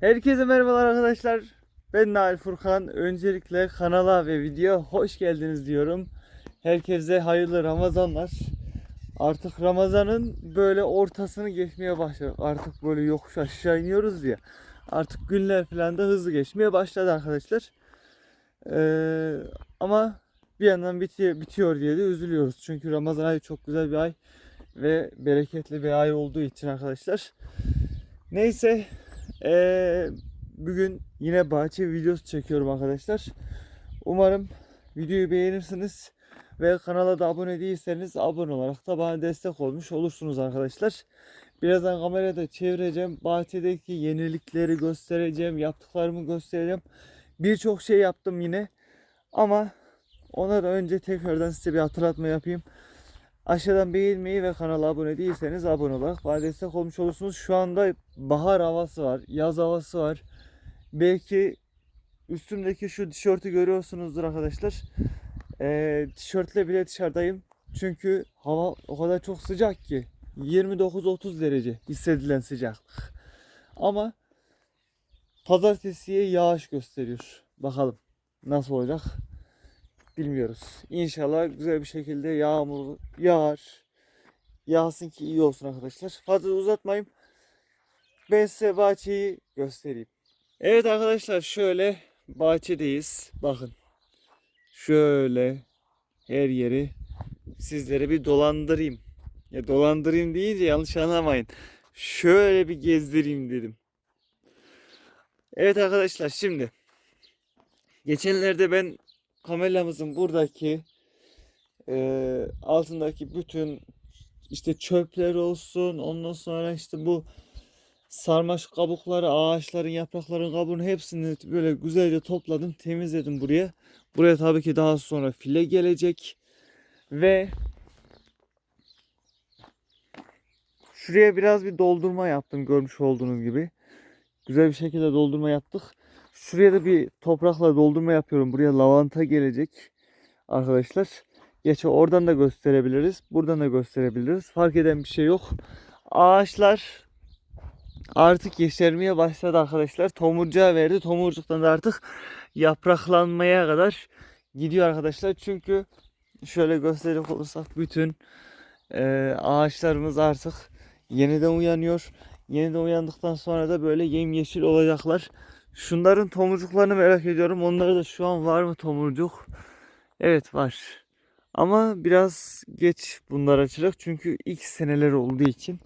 Herkese merhabalar arkadaşlar. Ben Nail Furkan. Öncelikle kanala ve videoya hoş geldiniz diyorum. Herkese hayırlı Ramazanlar. Artık Ramazan'ın böyle ortasını geçmeye başladık. Artık böyle yokuş aşağı iniyoruz ya. Artık günler falan da hızlı geçmeye başladı arkadaşlar. Ee, ama bir yandan bitiyor, bitiyor diye de üzülüyoruz. Çünkü Ramazan ayı çok güzel bir ay ve bereketli bir ay olduğu için arkadaşlar. Neyse ee, bugün yine bahçe videosu çekiyorum arkadaşlar. Umarım videoyu beğenirsiniz ve kanala da abone değilseniz abone olarak da bana destek olmuş olursunuz arkadaşlar. Birazdan kamerayı da çevireceğim. Bahçedeki yenilikleri göstereceğim. Yaptıklarımı göstereceğim. Birçok şey yaptım yine. Ama ona da önce tekrardan size bir hatırlatma yapayım. Aşağıdan beğenmeyi ve kanala abone değilseniz abone olarak bana destek olmuş olursunuz. Şu anda bahar havası var, yaz havası var. Belki üstümdeki şu tişörtü görüyorsunuzdur arkadaşlar. Ee, tişörtle bile dışarıdayım. Çünkü hava o kadar çok sıcak ki. 29-30 derece hissedilen sıcaklık. Ama pazartesiye yağış gösteriyor. Bakalım nasıl olacak bilmiyoruz. İnşallah güzel bir şekilde yağmur yağar. Yağsın ki iyi olsun arkadaşlar. Fazla uzatmayayım. Ben size bahçeyi göstereyim. Evet arkadaşlar şöyle bahçedeyiz. Bakın. Şöyle her yeri sizlere bir dolandırayım. Ya dolandırayım deyince yanlış anlamayın. Şöyle bir gezdireyim dedim. Evet arkadaşlar şimdi geçenlerde ben kameramızın buradaki e, altındaki bütün işte çöpler olsun ondan sonra işte bu sarmaş kabukları ağaçların yaprakların kabuğunu hepsini böyle güzelce topladım temizledim buraya. Buraya tabii ki daha sonra file gelecek ve şuraya biraz bir doldurma yaptım görmüş olduğunuz gibi. Güzel bir şekilde doldurma yaptık. Şuraya da bir toprakla doldurma yapıyorum. Buraya lavanta gelecek arkadaşlar. Geçe oradan da gösterebiliriz. Buradan da gösterebiliriz. Fark eden bir şey yok. Ağaçlar artık yeşermeye başladı arkadaşlar. Tomurcuğa verdi. Tomurcuktan da artık yapraklanmaya kadar gidiyor arkadaşlar. Çünkü şöyle gösterecek olursak bütün e, ağaçlarımız artık yeniden uyanıyor. Yeniden uyandıktan sonra da böyle yemyeşil olacaklar. Şunların tomurcuklarını merak ediyorum. Onlarda da şu an var mı tomurcuk? Evet var. Ama biraz geç bunlar açacak. Çünkü ilk seneler olduğu için.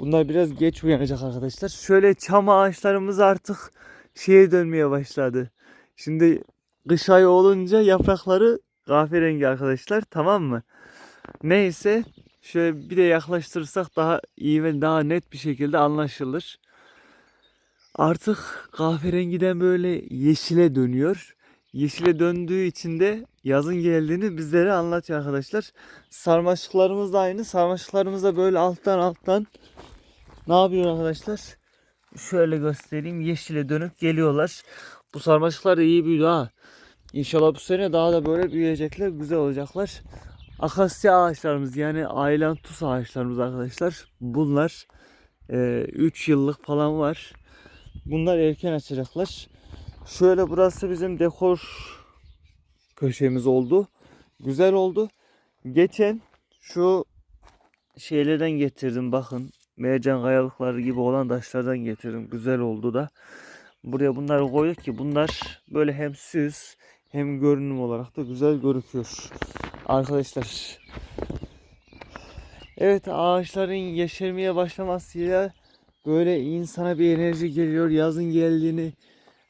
Bunlar biraz geç uyanacak arkadaşlar. Şöyle çam ağaçlarımız artık şeye dönmeye başladı. Şimdi kış ayı olunca yaprakları kahverengi arkadaşlar. Tamam mı? Neyse. Şöyle bir de yaklaştırırsak daha iyi ve daha net bir şekilde anlaşılır artık kahverengiden böyle yeşile dönüyor. Yeşile döndüğü için de yazın geldiğini bizlere anlatıyor arkadaşlar. Sarmaşıklarımız da aynı. Sarmaşıklarımız da böyle alttan alttan ne yapıyor arkadaşlar? Şöyle göstereyim. Yeşile dönüp geliyorlar. Bu sarmaşıklar iyi büyüdü ha. İnşallah bu sene daha da böyle büyüyecekler. Güzel olacaklar. Akasya ağaçlarımız yani ailantus ağaçlarımız arkadaşlar. Bunlar 3 yıllık falan var. Bunlar erken açacaklar. Şöyle burası bizim dekor köşemiz oldu. Güzel oldu. Geçen şu şeylerden getirdim bakın. Mercan kayalıkları gibi olan taşlardan getirdim. Güzel oldu da. Buraya bunları koyduk ki bunlar böyle hem süs hem görünüm olarak da güzel görüküyor. Arkadaşlar. Evet ağaçların yeşermeye başlamasıyla böyle insana bir enerji geliyor. Yazın geldiğini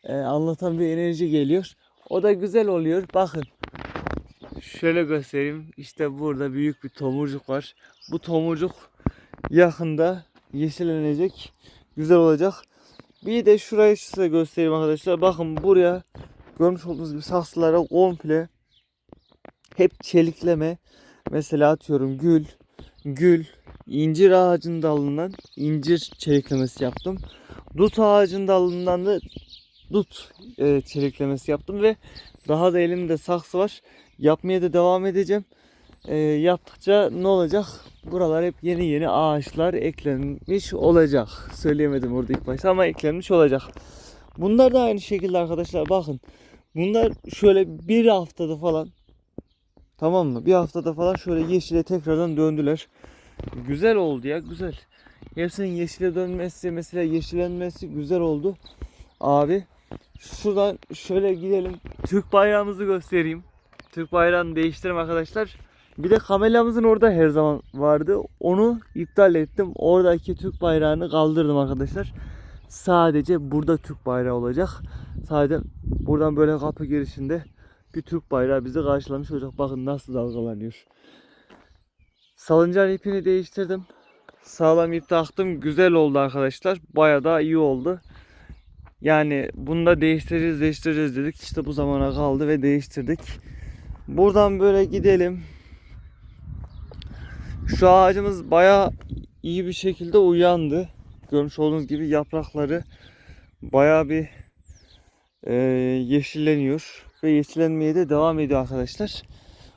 e, anlatan bir enerji geliyor. O da güzel oluyor. Bakın. Şöyle göstereyim. İşte burada büyük bir tomurcuk var. Bu tomurcuk yakında yeşillenecek. Güzel olacak. Bir de şurayı size göstereyim arkadaşlar. Bakın buraya görmüş olduğunuz gibi saksılara komple hep çelikleme. Mesela atıyorum gül, gül, incir ağacının dalından incir çeliklemesi yaptım. Dut ağacının dalından da dut e, çeliklemesi yaptım ve daha da elimde saksı var. Yapmaya da devam edeceğim. e, yaptıkça ne olacak? Buralar hep yeni yeni ağaçlar eklenmiş olacak. Söyleyemedim orada ilk başta ama eklenmiş olacak. Bunlar da aynı şekilde arkadaşlar bakın. Bunlar şöyle bir haftada falan tamam mı? Bir haftada falan şöyle yeşile tekrardan döndüler. Güzel oldu ya güzel. Hepsinin yeşile dönmesi mesela yeşillenmesi güzel oldu. Abi şuradan şöyle gidelim. Türk bayrağımızı göstereyim. Türk bayrağını değiştirdim arkadaşlar. Bir de kamelamızın orada her zaman vardı. Onu iptal ettim. Oradaki Türk bayrağını kaldırdım arkadaşlar. Sadece burada Türk bayrağı olacak. Sadece buradan böyle kapı girişinde bir Türk bayrağı bizi karşılamış olacak. Bakın nasıl dalgalanıyor. Salıncağın ipini değiştirdim. Sağlam ip taktım. Güzel oldu arkadaşlar. Baya da iyi oldu. Yani bunu da değiştireceğiz değiştireceğiz dedik. İşte bu zamana kaldı ve değiştirdik. Buradan böyle gidelim. Şu ağacımız baya iyi bir şekilde uyandı. Görmüş olduğunuz gibi yaprakları baya bir e, yeşilleniyor. Ve yeşillenmeye de devam ediyor arkadaşlar.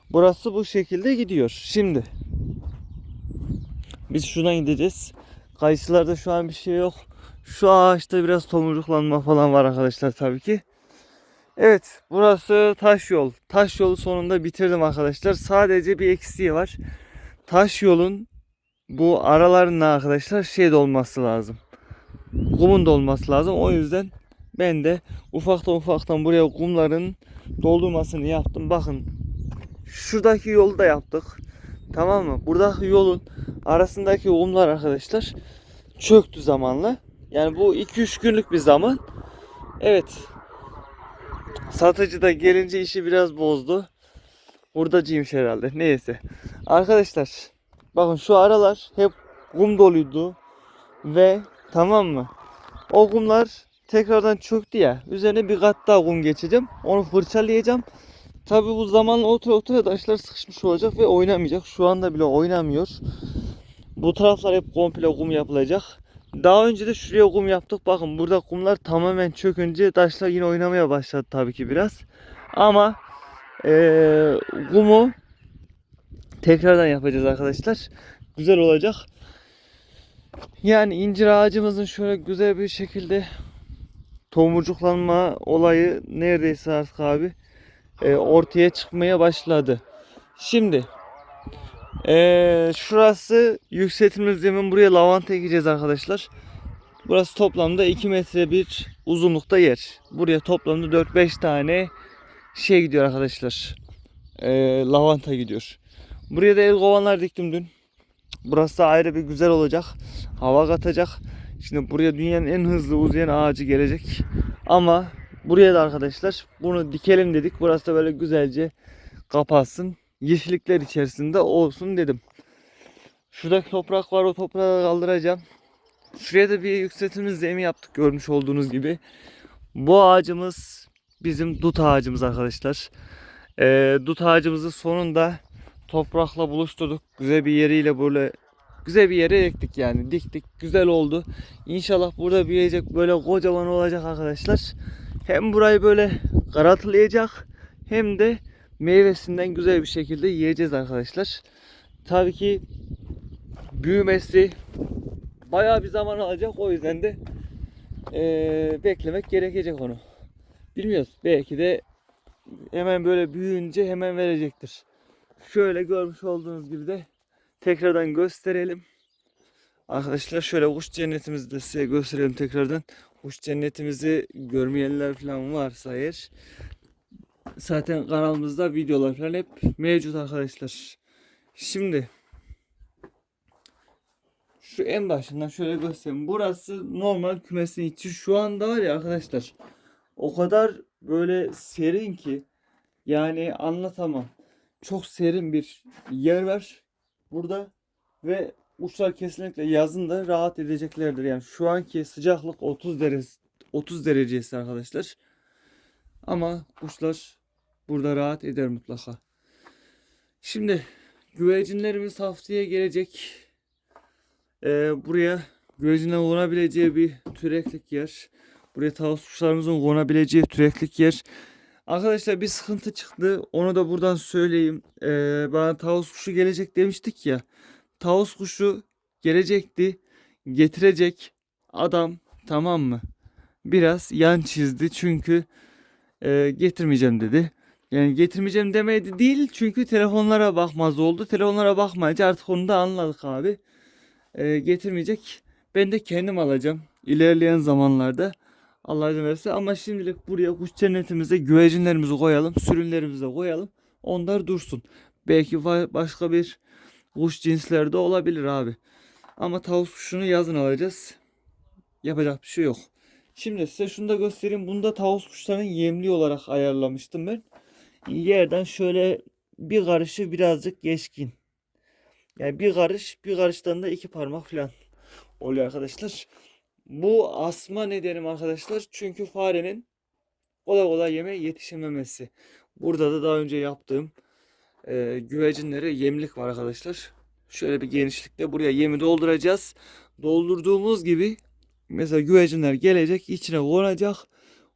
Burası bu şekilde gidiyor. Şimdi biz şuna gideceğiz. Kayısılarda şu an bir şey yok. Şu ağaçta biraz tomurcuklanma falan var arkadaşlar tabii ki. Evet burası taş yol. Taş yolu sonunda bitirdim arkadaşlar. Sadece bir eksiği var. Taş yolun bu aralarında arkadaşlar şey de olması lazım. Kumun da olması lazım. O yüzden ben de ufaktan ufaktan buraya kumların doldurmasını yaptım. Bakın şuradaki yolu da yaptık. Tamam mı? Buradaki yolun arasındaki kumlar arkadaşlar çöktü zamanla. Yani bu 2-3 günlük bir zaman. Evet. Satıcı da gelince işi biraz bozdu. Hurdacıymış herhalde. Neyse. Arkadaşlar bakın şu aralar hep kum doluydu. Ve tamam mı? O kumlar tekrardan çöktü ya. Üzerine bir kat daha kum geçeceğim. Onu fırçalayacağım. Tabi bu zamanla otur otur taşlar sıkışmış olacak ve oynamayacak. Şu anda bile oynamıyor. Bu taraflar hep komple kum yapılacak. Daha önce de şuraya kum yaptık. Bakın burada kumlar tamamen çökünce taşlar yine oynamaya başladı tabii ki biraz. Ama eee kumu tekrardan yapacağız arkadaşlar. Güzel olacak. Yani incir ağacımızın şöyle güzel bir şekilde tomurcuklanma olayı neredeyse artık abi e, ortaya çıkmaya başladı. Şimdi e, şurası yükseltilmiş zemin buraya lavanta ekeceğiz arkadaşlar. Burası toplamda 2 metre bir uzunlukta yer. Buraya toplamda 4-5 tane şey gidiyor arkadaşlar. E, lavanta gidiyor. Buraya da el kovanlar diktim dün. Burası da ayrı bir güzel olacak. Hava katacak. Şimdi buraya dünyanın en hızlı uzayan ağacı gelecek. Ama buraya da arkadaşlar bunu dikelim dedik. Burası da böyle güzelce kapatsın. Yeşillikler içerisinde olsun dedim. Şuradaki toprak var o toprağı kaldıracağım. Şuraya da bir yükseltimiz zemin yaptık görmüş olduğunuz gibi. Bu ağacımız bizim dut ağacımız arkadaşlar. Ee, dut ağacımızı sonunda toprakla buluşturduk. Güzel bir yeriyle böyle güzel bir yere ektik yani. Diktik. Güzel oldu. İnşallah burada büyüyecek böyle kocaman olacak arkadaşlar. Hem burayı böyle karatlayacak hem de meyvesinden güzel bir şekilde yiyeceğiz arkadaşlar. Tabii ki büyümesi bayağı bir zaman alacak. O yüzden de eee, beklemek gerekecek onu. Bilmiyoruz. Belki de hemen böyle büyüyünce hemen verecektir. Şöyle görmüş olduğunuz gibi de tekrardan gösterelim. Arkadaşlar şöyle kuş cennetimizi de size gösterelim tekrardan. Kuş cennetimizi görmeyenler falan varsa eğer zaten kanalımızda videolar falan hep mevcut arkadaşlar. Şimdi şu en başından şöyle göstereyim. Burası normal kümesin içi. Şu anda var ya arkadaşlar o kadar böyle serin ki yani anlatamam. Çok serin bir yer var burada ve kuşlar kesinlikle yazın da rahat edeceklerdir. Yani şu anki sıcaklık 30 derece 30 derecesi arkadaşlar. Ama kuşlar burada rahat eder mutlaka. Şimdi güvercinlerimiz haftaya gelecek. Ee, buraya güvercinlerin konabileceği bir türeklik yer. Buraya tavus kuşlarımızın konabileceği türeklik yer. Arkadaşlar bir sıkıntı çıktı. Onu da buradan söyleyeyim. Ee, bana tavus kuşu gelecek demiştik ya. Tavus kuşu gelecekti. Getirecek adam tamam mı? Biraz yan çizdi çünkü e, getirmeyeceğim dedi. Yani getirmeyeceğim demedi değil çünkü telefonlara bakmaz oldu. Telefonlara bakmayınca artık onu da anladık abi. Ee, getirmeyecek. Ben de kendim alacağım ilerleyen zamanlarda. Allah izin verirse ama şimdilik buraya kuş cennetimize güvercinlerimizi koyalım, sürünlerimizi de koyalım. Onlar dursun. Belki başka bir kuş cinsleri de olabilir abi. Ama tavus kuşunu yazın alacağız. Yapacak bir şey yok. Şimdi size şunu da göstereyim. Bunu da tavus kuşlarının yemli olarak ayarlamıştım ben. Yerden şöyle bir karışı birazcık geçkin. Yani bir karış, bir karıştan da iki parmak falan oluyor arkadaşlar. Bu asma nedenim arkadaşlar. Çünkü farenin kolay kolay yeme yetişememesi. Burada da daha önce yaptığım e, güvercinlere yemlik var arkadaşlar. Şöyle bir genişlikte buraya yemi dolduracağız. Doldurduğumuz gibi mesela güvercinler gelecek içine konacak.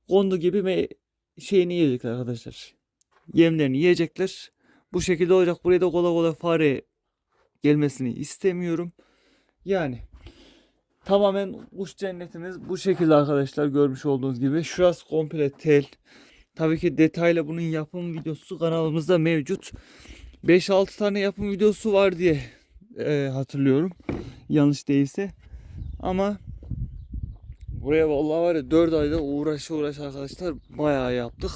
Kondu gibi şeyini yiyecekler arkadaşlar. Yemlerini yiyecekler. Bu şekilde olacak. Buraya da kolay kolay fare gelmesini istemiyorum. Yani tamamen kuş cennetimiz bu şekilde arkadaşlar görmüş olduğunuz gibi. Şurası komple tel. Tabii ki detaylı bunun yapım videosu kanalımızda mevcut. 5-6 tane yapım videosu var diye e, hatırlıyorum. Yanlış değilse. Ama buraya vallahi var ya 4 ayda uğraş uğraş arkadaşlar bayağı yaptık.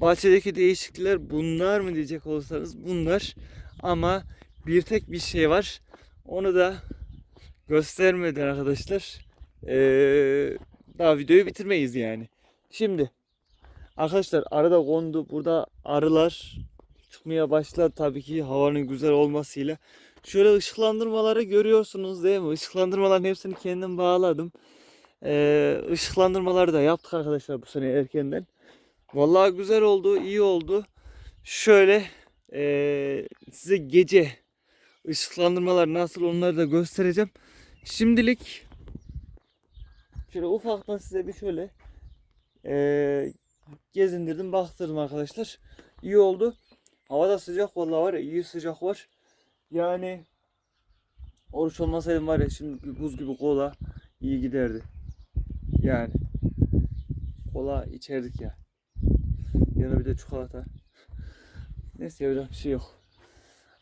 Bahçedeki değişiklikler bunlar mı diyecek olursanız bunlar. Ama bir tek bir şey var. Onu da göstermeden arkadaşlar eee, daha videoyu bitirmeyiz yani. Şimdi arkadaşlar arada kondu. Burada arılar çıkmaya başladı tabii ki havanın güzel olmasıyla. Şöyle ışıklandırmaları görüyorsunuz değil mi? Işıklandırmaların hepsini kendim bağladım. Eee ışıklandırmaları da yaptık arkadaşlar bu sene erkenden. Vallahi güzel oldu, iyi oldu. Şöyle eee, size gece ışıklandırmalar nasıl onları da göstereceğim. Şimdilik şöyle ufaktan size bir şöyle eee, gezindirdim, baktırdım arkadaşlar. İyi oldu. Havada sıcak vallahi var ya, iyi sıcak var. Yani oruç olmasaydım var ya şimdi buz gibi kola iyi giderdi. Yani kola içerdik ya. Yanına bir de çikolata. Neyse yapacak bir şey yok.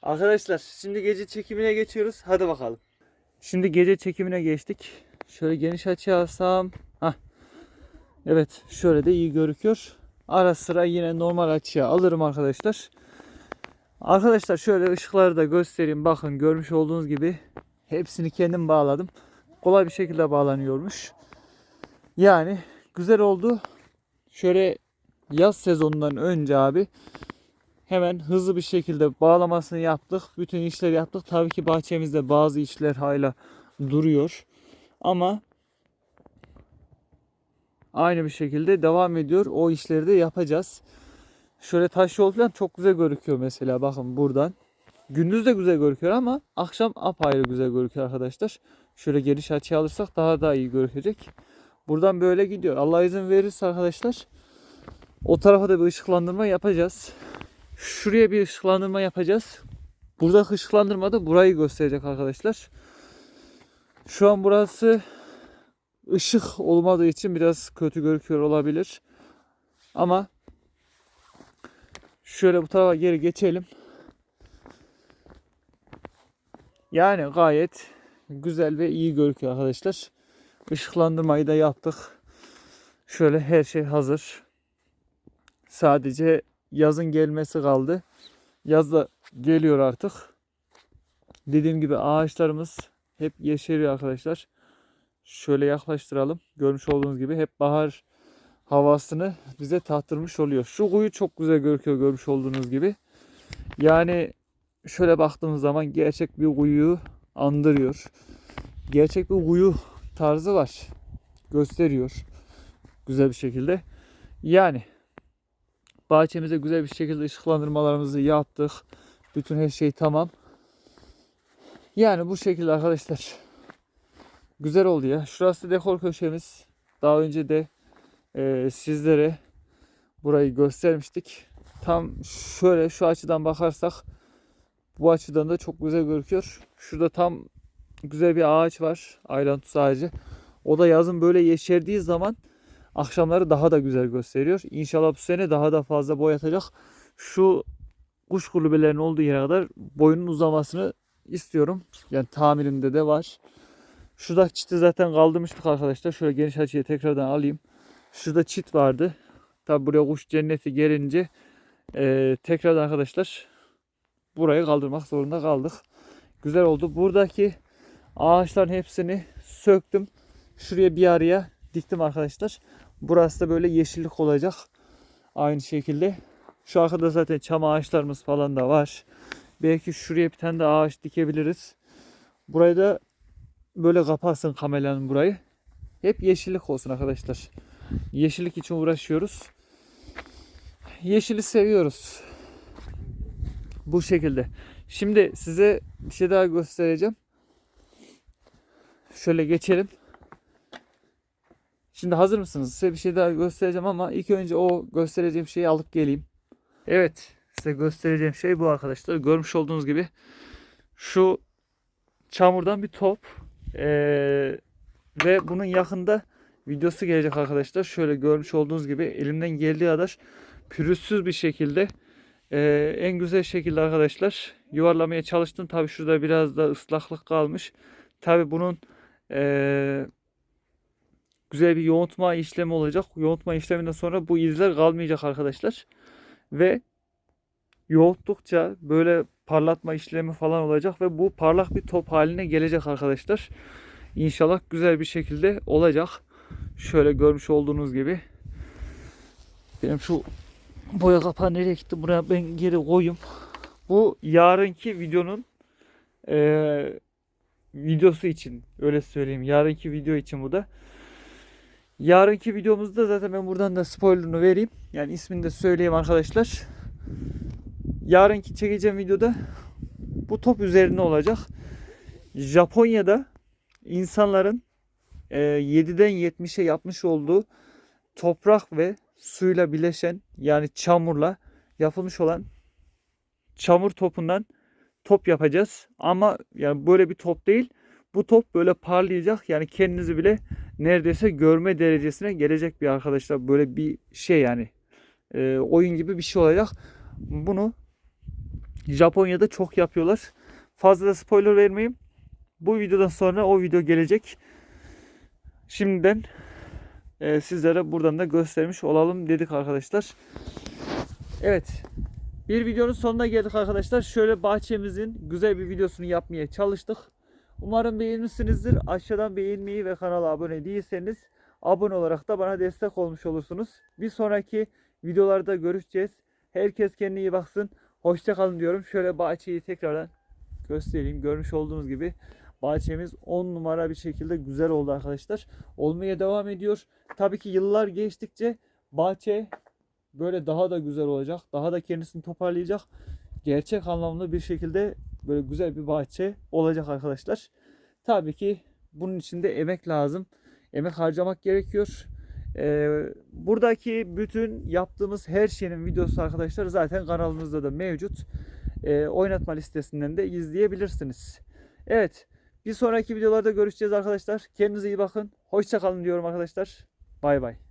Arkadaşlar şimdi gece çekimine geçiyoruz. Hadi bakalım. Şimdi gece çekimine geçtik. Şöyle geniş açı alsam. Hah. Evet şöyle de iyi görüküyor. Ara sıra yine normal açıya alırım arkadaşlar. Arkadaşlar şöyle ışıkları da göstereyim. Bakın görmüş olduğunuz gibi hepsini kendim bağladım. Kolay bir şekilde bağlanıyormuş. Yani güzel oldu. Şöyle yaz sezonundan önce abi hemen hızlı bir şekilde bağlamasını yaptık. Bütün işleri yaptık. Tabii ki bahçemizde bazı işler hala duruyor. Ama aynı bir şekilde devam ediyor. O işleri de yapacağız. Şöyle taş yol falan çok güzel gözüküyor mesela bakın buradan. Gündüz de güzel gözüküyor ama akşam apayrı güzel gözüküyor arkadaşlar. Şöyle geniş açıya alırsak daha da iyi gözükecek. Buradan böyle gidiyor. Allah izin verirse arkadaşlar o tarafa da bir ışıklandırma yapacağız. Şuraya bir ışıklandırma yapacağız. Burada ışıklandırma da burayı gösterecek arkadaşlar. Şu an burası ışık olmadığı için biraz kötü gözüküyor olabilir. Ama şöyle bu tarafa geri geçelim. Yani gayet güzel ve iyi gözüküyor arkadaşlar. Işıklandırmayı da yaptık. Şöyle her şey hazır. Sadece yazın gelmesi kaldı. Yaz da geliyor artık. Dediğim gibi ağaçlarımız hep yeşeriyor arkadaşlar. Şöyle yaklaştıralım. Görmüş olduğunuz gibi hep bahar havasını bize tattırmış oluyor. Şu kuyu çok güzel gözüküyor görmüş olduğunuz gibi. Yani şöyle baktığımız zaman gerçek bir kuyu andırıyor. Gerçek bir kuyu tarzı var. Gösteriyor. Güzel bir şekilde. Yani bahçemize güzel bir şekilde ışıklandırmalarımızı yaptık. Bütün her şey tamam. Yani bu şekilde arkadaşlar. Güzel oldu ya. Şurası dekor köşemiz. Daha önce de e, sizlere burayı göstermiştik. Tam şöyle şu açıdan bakarsak bu açıdan da çok güzel gözüküyor. Şurada tam güzel bir ağaç var. Aylantus ağacı. O da yazın böyle yeşerdiği zaman akşamları daha da güzel gösteriyor. İnşallah bu sene daha da fazla boyatacak. Şu kuş kulübelerinin olduğu yere kadar boyunun uzamasını istiyorum. Yani tamirimde de var. Şuradaki çiti zaten kaldırmıştık arkadaşlar. Şöyle geniş açıya tekrardan alayım. Şurada çit vardı. Tabi buraya kuş cenneti gelince eee tekrardan arkadaşlar burayı kaldırmak zorunda kaldık. Güzel oldu. Buradaki ağaçların hepsini söktüm. Şuraya bir araya diktim arkadaşlar. Burası da böyle yeşillik olacak. Aynı şekilde. Şu arkada zaten çam ağaçlarımız falan da var. Belki şuraya bir tane de ağaç dikebiliriz. Burayı da böyle kapatsın kameranın burayı. Hep yeşillik olsun arkadaşlar. Yeşillik için uğraşıyoruz. Yeşili seviyoruz. Bu şekilde. Şimdi size bir şey daha göstereceğim. Şöyle geçelim. Şimdi hazır mısınız? Size bir şey daha göstereceğim ama ilk önce o göstereceğim şeyi alıp geleyim. Evet, size göstereceğim şey bu arkadaşlar. Görmüş olduğunuz gibi şu çamurdan bir top ee, ve bunun yakında videosu gelecek arkadaşlar. Şöyle görmüş olduğunuz gibi elimden geldiği kadar pürüzsüz bir şekilde ee, en güzel şekilde arkadaşlar yuvarlamaya çalıştım. Tabi şurada biraz da ıslaklık kalmış. Tabi bunun ee, güzel bir yoğurtma işlemi olacak. Yoğurtma işleminden sonra bu izler kalmayacak arkadaşlar. Ve yoğurttukça böyle parlatma işlemi falan olacak ve bu parlak bir top haline gelecek arkadaşlar. İnşallah güzel bir şekilde olacak. Şöyle görmüş olduğunuz gibi. Benim şu boya kapağı nereye gitti? Buraya ben geri koyayım. Bu yarınki videonun eee, videosu için öyle söyleyeyim. Yarınki video için bu da. Yarınki videomuzda zaten ben buradan da spoilerını vereyim. Yani ismini de söyleyeyim arkadaşlar. Yarınki çekeceğim videoda bu top üzerine olacak. Japonya'da insanların e, 7'den 70'e yapmış olduğu toprak ve suyla bileşen yani çamurla yapılmış olan çamur topundan top yapacağız. Ama yani böyle bir top değil. Bu top böyle parlayacak. Yani kendinizi bile neredeyse görme derecesine gelecek bir arkadaşlar. Böyle bir şey yani. E, oyun gibi bir şey olacak. Bunu Japonya'da çok yapıyorlar. Fazla da spoiler vermeyeyim. Bu videodan sonra o video gelecek. Şimdiden e, sizlere buradan da göstermiş olalım dedik arkadaşlar. Evet. Bir videonun sonuna geldik arkadaşlar. Şöyle bahçemizin güzel bir videosunu yapmaya çalıştık. Umarım beğenmişsinizdir. Aşağıdan beğenmeyi ve kanala abone değilseniz abone olarak da bana destek olmuş olursunuz. Bir sonraki videolarda görüşeceğiz. Herkes kendine iyi baksın. Hoşça kalın diyorum. Şöyle bahçeyi tekrardan göstereyim. Görmüş olduğunuz gibi bahçemiz 10 numara bir şekilde güzel oldu arkadaşlar. Olmaya devam ediyor. Tabii ki yıllar geçtikçe bahçe böyle daha da güzel olacak. Daha da kendisini toparlayacak. Gerçek anlamda bir şekilde böyle güzel bir bahçe olacak arkadaşlar. Tabii ki bunun için de emek lazım. Emek harcamak gerekiyor. Ee, buradaki bütün yaptığımız her şeyin videosu arkadaşlar zaten kanalımızda da mevcut. Ee, oynatma listesinden de izleyebilirsiniz. Evet. Bir sonraki videolarda görüşeceğiz arkadaşlar. Kendinize iyi bakın. Hoşça kalın diyorum arkadaşlar. Bay bay.